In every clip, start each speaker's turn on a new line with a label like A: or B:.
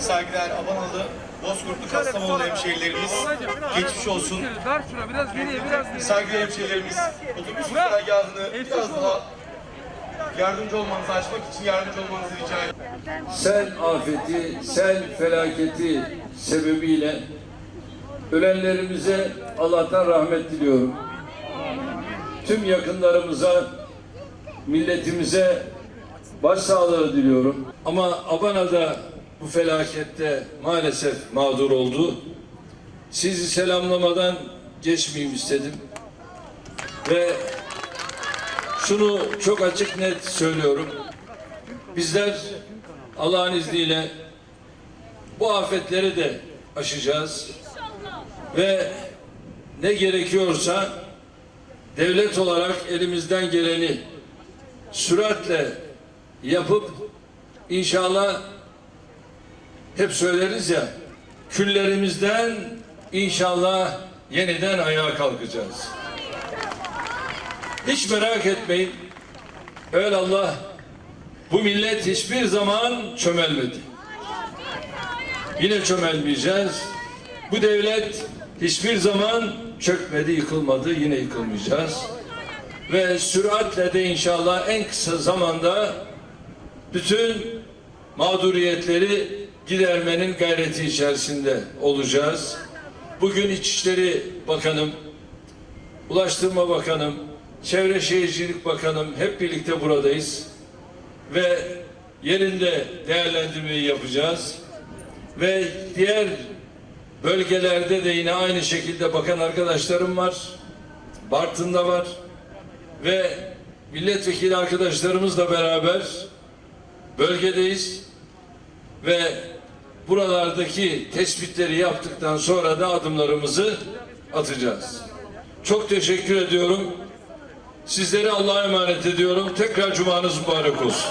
A: Saygıdeğer Abanalı, Bozkurtlu, Kastamonu hemşehrilerimiz geçmiş olsun.
B: Ver şuna biraz geriye biraz geriye.
A: Saygıdeğer hemşehrilerimiz otobüs güzergahını biraz daha yardımcı olmanızı açmak için yardımcı olmanızı rica ediyorum.
C: sel afeti, sel felaketi sebebiyle ölenlerimize Allah'tan rahmet diliyorum. Tüm yakınlarımıza, milletimize başsağlığı diliyorum. Ama Abana'da bu felakette maalesef mağdur oldu. Sizi selamlamadan geçmeyeyim istedim. Ve şunu çok açık net söylüyorum. Bizler Allah'ın izniyle bu afetleri de aşacağız. Ve ne gerekiyorsa devlet olarak elimizden geleni süratle yapıp inşallah hep söyleriz ya küllerimizden inşallah yeniden ayağa kalkacağız. Hiç merak etmeyin. Öyle Allah bu millet hiçbir zaman çömelmedi. Yine çömelmeyeceğiz. Bu devlet hiçbir zaman çökmedi, yıkılmadı. Yine yıkılmayacağız. Ve süratle de inşallah en kısa zamanda bütün mağduriyetleri gidermenin gayreti içerisinde olacağız. Bugün İçişleri Bakanım, Ulaştırma Bakanım, Çevre Şehircilik Bakanım hep birlikte buradayız. Ve yerinde değerlendirmeyi yapacağız. Ve diğer bölgelerde de yine aynı şekilde bakan arkadaşlarım var. Bartın'da var. Ve milletvekili arkadaşlarımızla beraber bölgedeyiz. Ve buralardaki tespitleri yaptıktan sonra da adımlarımızı atacağız. Çok teşekkür ediyorum. Sizleri Allah'a emanet ediyorum. Tekrar cumanız mübarek olsun.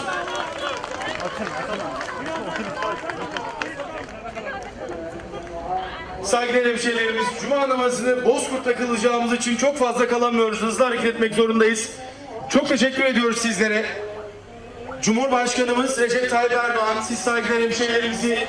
A: Saygıdeğer hemşehrilerimiz, Cuma namazını Bozkurt'ta kılacağımız için çok fazla kalamıyoruz. Hızlı hareket etmek zorundayız. Çok teşekkür ediyoruz sizlere. Cumhurbaşkanımız Recep Tayyip Erdoğan, siz saygıdeğer hemşehrilerimizi